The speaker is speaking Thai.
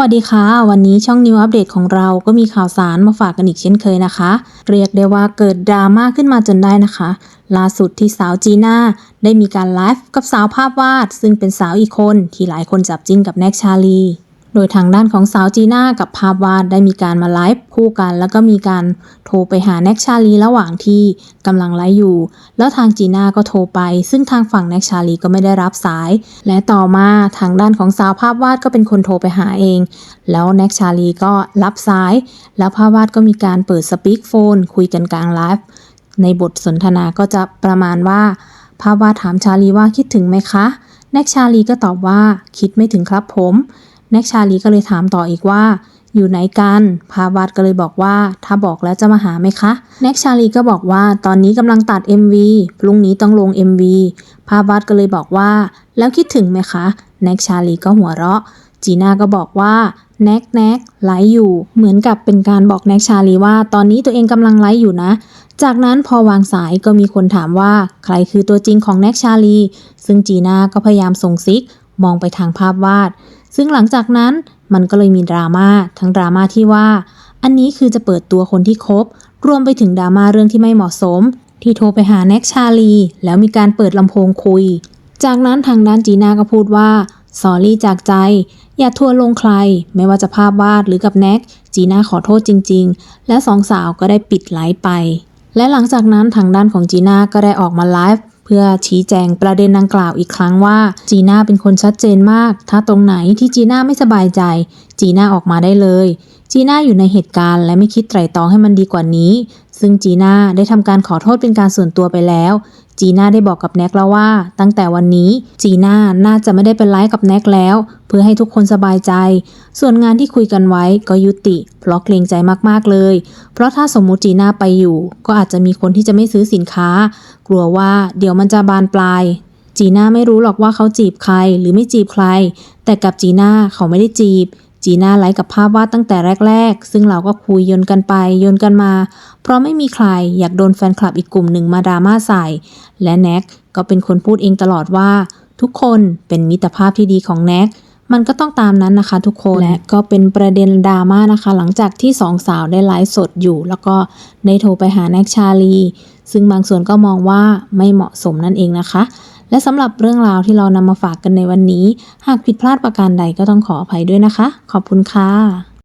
วัสดีค่ะ วันนี้ช่องนิวอัปเดตของเราก็มีข่าวสารมาฝากกันอีกเช่นเคยนะคะ เรียกได้ว่าเกิดดราม่าขึ้นมาจนได้นะคะ ล่าสุดที่สาวจีน่าได้มีการไลฟ์กับสาวภาพวาด ซึ่งเป็นสาวอีกคนที่หลายคนจับจิ้นกับแน็กชาลี โดยทางด้านของสาวจีน่ากับภาพวาดได้มีการมาไลฟ์คู่กัน แล้วก็มีการโทรไปหาแน็กชาลีระหว่างที่กำลังไลฟ์อยู่ แล้วทางจีน่าก็โทรไป ซึ่งทางฝั่งแน็กชาลีก็ไม่ได้รับสาย และต่อมาทางด้านของสาวภาพวาดก็เป็นคนโทรไปหาเอง แล้วแน็กชาลีก็รับสาย แล้วภาพวาดก็มีการเปิดสปีกโฟนคุยกันกลางไลฟ์ในบทสนทนาก็จะประมาณว่า ภาพวาดถามชาลีว่าคิดถึงไหมคะแน็กชาลีก็ตอบว่าคิดไม่ถึงครับผม แน็กชาลีก็เลยถามต่ออีกว่า อยู่ไหนกันภาพวาดก็เลยบอกว่า ถ้าบอกแล้วจะมาหาไหมคะแน็กชาลีก็บอกว่าตอนนี้กำลังตัด MV พรุ่งนี้ต้องลง MV ภาพวาดก็เลยบอกว่า แล้วคิดถึงไหมคะแน็กชาลีก็หัวเราะ จีน่าก็บอกว่าแน็กแน็กไลฟ์อยู่ เหมือนกับเป็นการบอกแน็กชาลีว่า ตอนนี้ตัวเองกำลังไลฟ์อยู่นะ จากนั้นพอวางสายก็มีคนถามว่า ใครคือตัวจริงของแน็กชาลี ซึ่งจีน่าก็พยายามส่งซิก มองไปทางภาพวาด ซึ่งหลังจากนั้นมันก็เลยมีดราม่าทั้งดราม่าที่ว่า อันนี้คือจะเปิดตัวคนที่คบ รวมไปถึงดราม่าเรื่องที่ไม่เหมาะสม ที่โทรไปหาแน็กชาลี แล้วมีการเปิดลำโพงคุย จากนั้นทางด้านจีน่าก็พูดว่าสอรี่จากใจ อย่าทัวลงใคร ไม่ว่าจะภาพวาดหรือกับแน็กจีน่าขอโทษจริง ๆ และสองสาวก็ได้ปิดไลฟ์ไป และหลังจากนั้นทางด้านของจีน่าก็ได้ออกมาไลฟ์ พื่อชี้แจงประเด็นดังกล่าวอีกครั้งว่า จีน่าเป็นคนชัดเจนมาก ถ้าตรงไหนที่จีน่าไม่สบายใจ จีน่าออกมาได้เลย จีน่าอยู่ในเหตุการณ์และไม่คิดไตร่ตรองให้มันดีกว่านี้ ซึ่งจีน่าได้ทำการขอโทษเป็นการส่วนตัวไปแล้ว จีน่าได้บอกกับแน็กแล้วว่า ตั้งแต่วันนี้จีน่าน่าจะไม่ได้เป็นไลฟ์กับแน็กแล้ว เพื่อให้ทุกคนสบายใจ ส่วนงานที่คุยกันไว้ก็ยุติ เพราะเกรงใจมากๆเลย เพราะถ้าสมมุติจีน่าไปอยู่ ก็อาจจะมีคนที่จะไม่ซื้อสินค้า กลัวว่าเดี๋ยวมันจะบานปลาย จีน่าไม่รู้หรอกว่าเขาจีบใครหรือไม่จีบใคร แต่กับจีน่าเขาไม่ได้จีบ จีน่าไลค์กับภาพวาดตั้งแต่แรก ๆ ซึ่งเราก็คุยโยนกันไปโยนกันมา เพราะไม่มีใครอยากโดนแฟนคลับอีกกลุ่มหนึ่งมาดราม่าใส่ และแน็กก็เป็นคนพูดเองตลอดว่า ทุกคนเป็นมิตรภาพที่ดีของแน็กมันก็ต้องตามนั้นนะคะทุกคน และก็เป็นประเด็นดราม่านะคะ หลังจากที่สองสาวได้ไลฟ์สดอยู่ แล้วก็ได้โทรไปหาแน็กชาลี ซึ่งบางส่วนก็มองว่าไม่เหมาะสมนั่นเองนะคะ และสำหรับเรื่องราวที่เรานำมาฝากกันในวันนี้ หากผิดพลาดประการใดก็ต้องขออภัยด้วยนะคะ ขอบคุณค่ะ